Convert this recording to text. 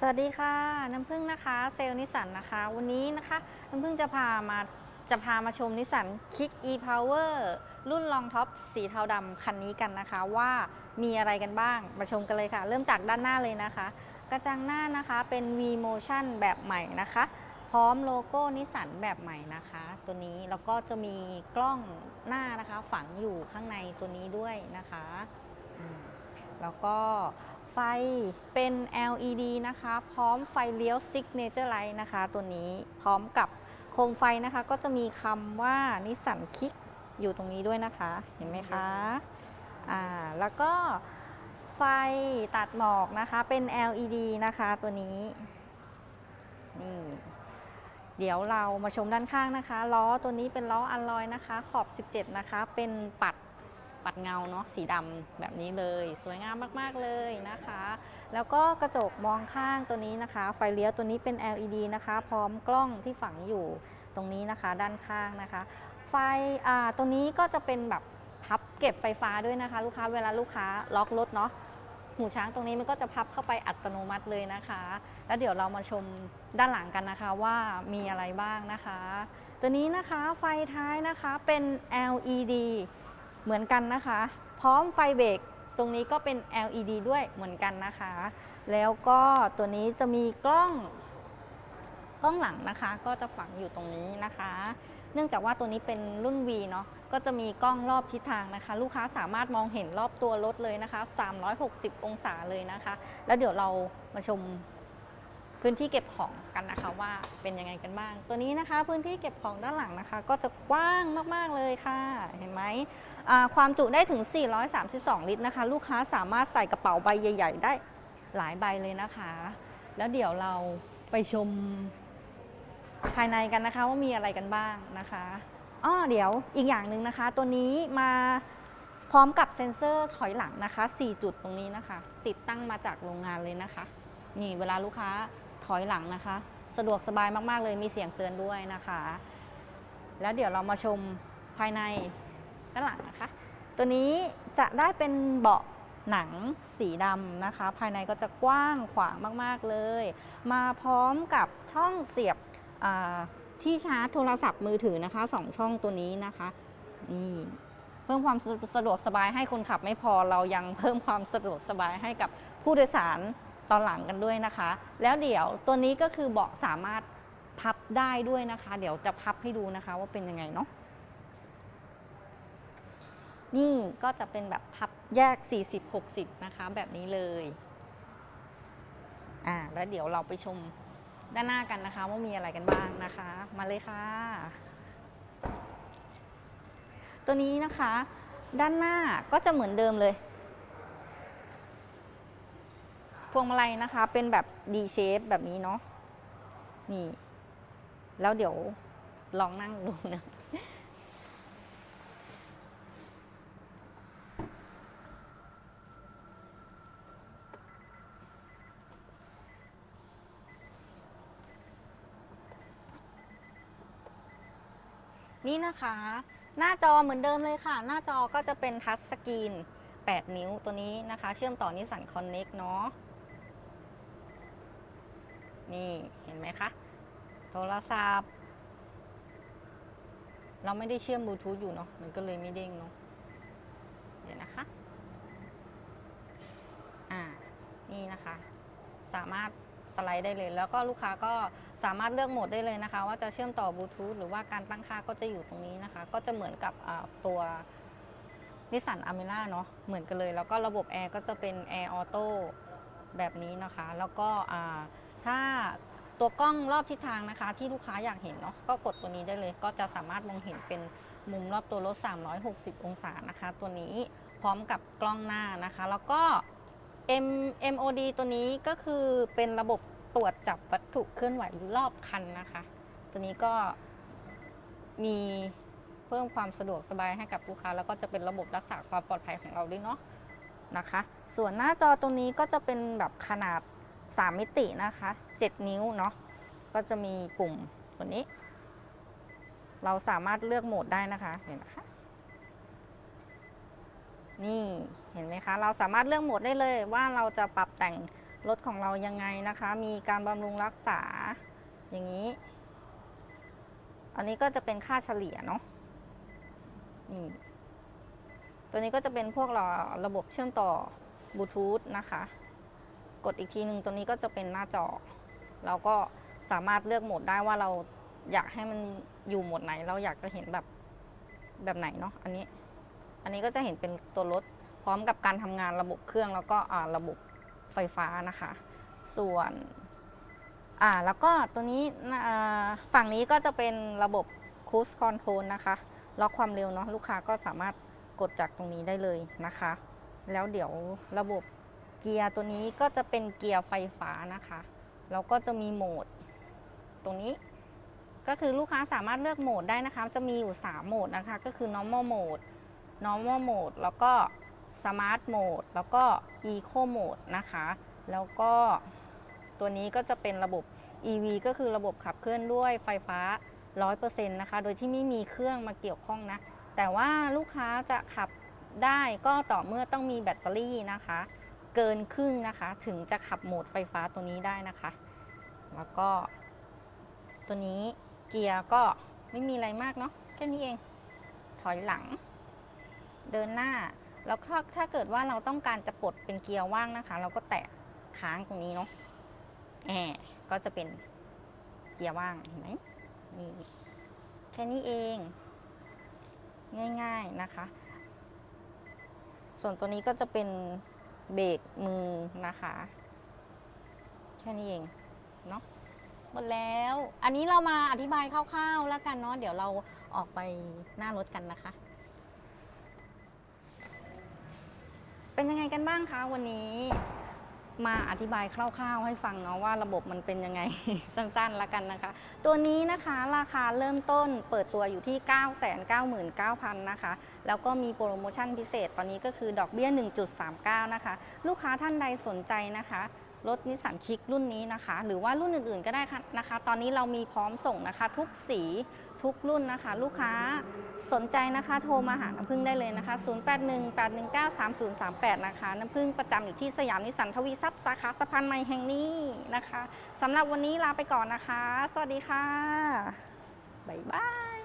สวัสดีค่ะ น้ำพึ่งนะคะ เซลล์นิสันนะคะ วันนี้นะคะ น้ำพึ่งจะพามาจะพามาชมนิสัน Kick e-Power รุ่นรองท็อปสีเทาดำคันนี้กันนะคะ ว่ามีอะไรกันบ้างมาชมกันเลยค่ะ เริ่มจากด้านหน้าเลยนะคะ กระจังหน้านะคะเป็น V Motion แบบใหม่นะคะ พร้อมโลโก้นิสันแบบใหม่นะคะ ตัวนี้แล้วก็จะมีกล้องหน้านะคะ ฝังอยู่ข้างในตัวนี้ด้วยนะคะแล้วก็ ไฟเป็น LED นะคะ พร้อมไฟเลี้ยว Signature Light นะคะ ตัวนี้พร้อมกับโคมไฟนะคะ ก็จะมีคำว่านิสสันคิกอยู่ตรงนี้ด้วยนะคะ เห็นไหมคะอ่าแล้วก็ไฟตัดหมอกนะคะ เป็น LED นะคะตัวนี้นี่เดี๋ยวเรามาชมด้านข้างนะคะ ล้อตัวนี้เป็นล้ออัลลอยนะคะ ขอบ 17 นะคะ เป็นปัด ปัดเงาเนาะสีดำแบบนี้เลย สวยงามมากๆเลยนะคะ แล้วก็กระจกมองข้างตัวนี้นะคะ ไฟเลี้ยวตัวนี้เป็น LED นะคะ พร้อมกล้องที่ฝังอยู่ตรงนี้นะคะ ด้านข้างนะคะ ไฟอ่าตัวนี้ก็จะเป็นแบบพับเก็บไฟฟ้าด้วยนะคะ ลูกค้าเวลาลูกค้าล็อกรถเนาะหูช้างตรงนี้มันก็จะพับเข้าไปอัตโนมัติเลยนะคะ แล้วเดี๋ยวเรามาชมด้านหลังกันนะคะว่ามีอะไรบ้างนะคะ ตัวนี้นะคะไฟท้ายนะคะเป็น LED เหมือนกันนะคะ พร้อมไฟเบรกตรงนี้ก็เป็น LED ด้วยเหมือนกันนะคะ แล้วก็ตัวนี้จะมีกล้องกล้องหลังนะคะ ก็จะฝังอยู่ตรงนี้นะคะ เนื่องจากว่าตัวนี้เป็นรุ่น V เนาะก็จะมีกล้องรอบทิศทางนะคะ ลูกค้าสามารถมองเห็นรอบตัวรถเลยนะคะ 360 องศาเลยนะคะ แล้วเดี๋ยวเรามาชม พื้นที่เก็บของกันนะคะว่าเป็นยังไงกันบ้าง ตัวนี้นะคะพื้นที่เก็บของด้านหลังนะคะ ก็จะกว้างมากๆเลยค่ะ เห็นไหมความจุได้ถึง 432 ลิตรนะคะ ลูกค้าสามารถใส่กระเป๋าใบใหญ่ ๆ ได้หลายใบเลยนะคะ แล้วเดี๋ยวเราไปชมภายในกันนะคะว่ามีอะไรกันบ้างนะคะอ้อเดี๋ยวอีกอย่างหนึ่งนะคะ ตัวนี้มาพร้อมกับเซ็นเซอร์ถอยหลังนะคะ 4 จุดตรงนี้นะคะ ติดตั้งมาจากโรงงานเลยนะคะ นี่เวลาลูกค้า ถอยหลังนะคะ สะดวกสบายมากๆเลยมีเสียงเตือนด้วยนะคะ แล้วเดี๋ยวเรามาชมภายในด้านหลังนะคะ ตัวนี้จะได้เป็นเบาะหนังสีดำนะคะ ภายในก็จะกว้างขวางมากๆเลย มาพร้อมกับช่องเสียบที่ชาร์จโทรศัพท์มือถือนะคะสองช่องตัวนี้นะคะนี่เพิ่มความสะดวกสบายให้คนขับไม่พอเรายังเพิ่มความสะดวกสบายให้กับผู้โดยสาร ตอนหลังกันด้วยนะคะ แล้วเดี๋ยวตัวนี้ก็คือเบาะสามารถพับได้ด้วยนะคะ เดี๋ยวจะพับให้ดูนะคะว่าเป็นยังไงเนาะนี่ก็จะเป็นแบบพับแยก 40-60 นะคะ แบบนี้เลย อ่า แล้วเดี๋ยวเราไปชมด้านหน้ากันนะคะ ว่ามีอะไรกันบ้างนะคะ มาเลยค่ะ ตัวนี้นะคะ ด้านหน้าก็จะเหมือนเดิมเลย พ วงมาลัยนะคะ เป็นแบบ D shape แบบนี้เนาะนี่ แล้วเดี๋ยวลองนั่งดูนะนี่นะคะ หน้าจอเหมือนเดิมเลยค่ะ หน้าจอก็จะเป็นทัชสกรีน 8 นิ้วตัวนี้นะคะ เชื่อมต่อนิสสันคอนเน็กเนาะ นี่เห็นไหมคะ โทรศัพท์ เราไม่ได้เชื่อมบลูทูธอยู่เนาะมันก็เลยไม่เด้งเนาะเดี๋ยวนะคะ อ่า นี่นะคะ สามารถสไลด์ได้เลย แล้วก็ลูกค้าก็สามารถเลือกโหมดได้เลยนะคะ ว่าจะเชื่อมต่อบลูทูธหรือว่าการตั้งค่าก็จะอยู่ตรงนี้นะคะ ก็จะเหมือนกับตัวนิสสันอเมร่าเนาะเหมือนกันเลย แล้วก็ระบบแอร์ก็จะเป็นแอร์ออโต้แบบนี้นะคะ แล้วก็อ่า ถ้าตัวกล้องรอบทิศทางนะคะ ที่ลูกค้าอยากเห็นเนาะก็กดตัวนี้ได้เลย ก็จะสามารถมองเห็นเป็นมุมรอบตัวรถ 360 องศานะคะ ตัวนี้พร้อมกับกล้องหน้านะคะ แล้วก็ M MOD ตัวนี้ก็คือเป็นระบบตรวจจับวัตถุเคลื่อนไหวรอบคันนะคะ ตัวนี้ก็มีเพิ่มความสะดวกสบายให้กับลูกค้า แล้วก็จะเป็นระบบรักษาความปลอดภัยของเราด้วยเนาะนะคะ ส่วนหน้าจอตรงนี้ก็จะเป็นแบบขนาด 3 มิตินะคะ 7 นิ้วเนาะก็จะมีปุ่มตัวนี้ เราสามารถเลือกโหมดได้นะคะเห็นนะคะนี่เห็นไหมคะ เราสามารถเลือกโหมดได้เลยว่าเราจะปรับแต่งรถของเรายังไงนะคะ มีการบำรุงรักษาอย่างนี้ อันนี้ก็จะเป็นค่าเฉลี่ยเนาะนี่ ตัวนี้ก็จะเป็นพวกเราระบบเชื่อมต่อบลูทูธนะคะ กดอีกทีหนึ่งตัวนี้ก็จะเป็นหน้าจอ เราก็สามารถเลือกโหมดได้ว่าเราอยากให้มันอยู่โหมดไหน เราอยากจะเห็นแบบแบบไหนเนาะอันนี้ อันนี้ก็จะเห็นเป็นตัวรถพร้อมกับการทำงานระบบเครื่องแล้วก็ระบบไฟฟ้านะคะ ส่วนอ่าแล้วก็ตัวนี้ฝั่งนี้ก็จะเป็นระบบ cruise control นะคะ ล็อกความเร็วเนาะลูกค้าก็สามารถกดจากตรงนี้ได้เลยนะคะ แล้วเดี๋ยวระบบ เกียร์ตัวนี้ก็จะเป็นเกียร์ไฟฟ้านะคะแล้วก็จะมีโหมด ตรงนี้ก็คือลูกค้าสามารถเลือกโหมดได้นะคะ จะมีอยู่ 3 โหมดนะคะ ก็คือ normal mode normal mode แล้วก็ smart mode แล้วก็ eco mode นะคะ แล้วก็ตัวนี้ก็จะเป็นระบบ EV ก็คือระบบขับเคลื่อนด้วยไฟฟ้า 100%นะคะ โดยที่ไม่มีเครื่องมาเกี่ยวข้องนะ แต่ว่าลูกค้าจะขับได้ก็ต่อเมื่อต้องมีแบตเตอรี่นะคะ เกินครึ่งนะคะ ถึงจะขับโหมดไฟฟ้าตัวนี้ได้นะคะ แล้วก็ ตัวนี้เกียร์ก็ไม่มีอะไรมากเนาะแค่นี้เอง ถอยหลัง เดินหน้า แล้วถ้าถ้าเกิดว่าเราต้องการจะปลดเป็นเกียร์ว่างนะคะ เราก็แตะค้างตรงนี้เนาะแอบก็จะเป็นเกียร์ว่างเห็นไหมนี่แค่นี้เอง ง่าย ๆนะคะ ส่วนตัวนี้ก็จะเป็น เบรกมือนะคะ แค่นี้เองเนาะหมดแล้ว อันนี้เรามาอธิบายคร่าวๆแล้วกันเนาะเดี๋ยวเราออกไปหน้ารถกันนะคะ เป็นยังไงกันบ้างคะวันนี้ มาอธิบายคร่าวๆ ให้ฟังเนาะว่าระบบมันเป็นยังไง สั้นๆ แล้วกันนะคะ ตัวนี้นะคะราคาเริ่มต้นเปิดตัวอยู่ที่ 999,000 นะคะ แล้วก็มีโปรโมชั่นพิเศษตอนนี้ก็คือดอกเบี้ย 1.39 นะคะ ลูกค้าท่านใดสนใจนะคะ รถนิสสันคิกรุ่นนี้นะคะ หรือว่ารุ่นอื่นๆก็ได้ค่ะนะคะ ตอนนี้เรามีพร้อมส่งนะคะ ทุกสีทุกรุ่นนะคะ ลูกค้าสนใจนะคะ โทรมาหาน้ำพึ่งได้เลยนะคะ 0818193038 นะคะ น้ำพึ่งประจำอยู่ที่สยามนิสสันทวีทรัพย์สาขาสะพานใหม่แห่งนี้นะคะสำหรับวันนี้ลาไปก่อนนะคะ สวัสดีค่ะบ๊ายบาย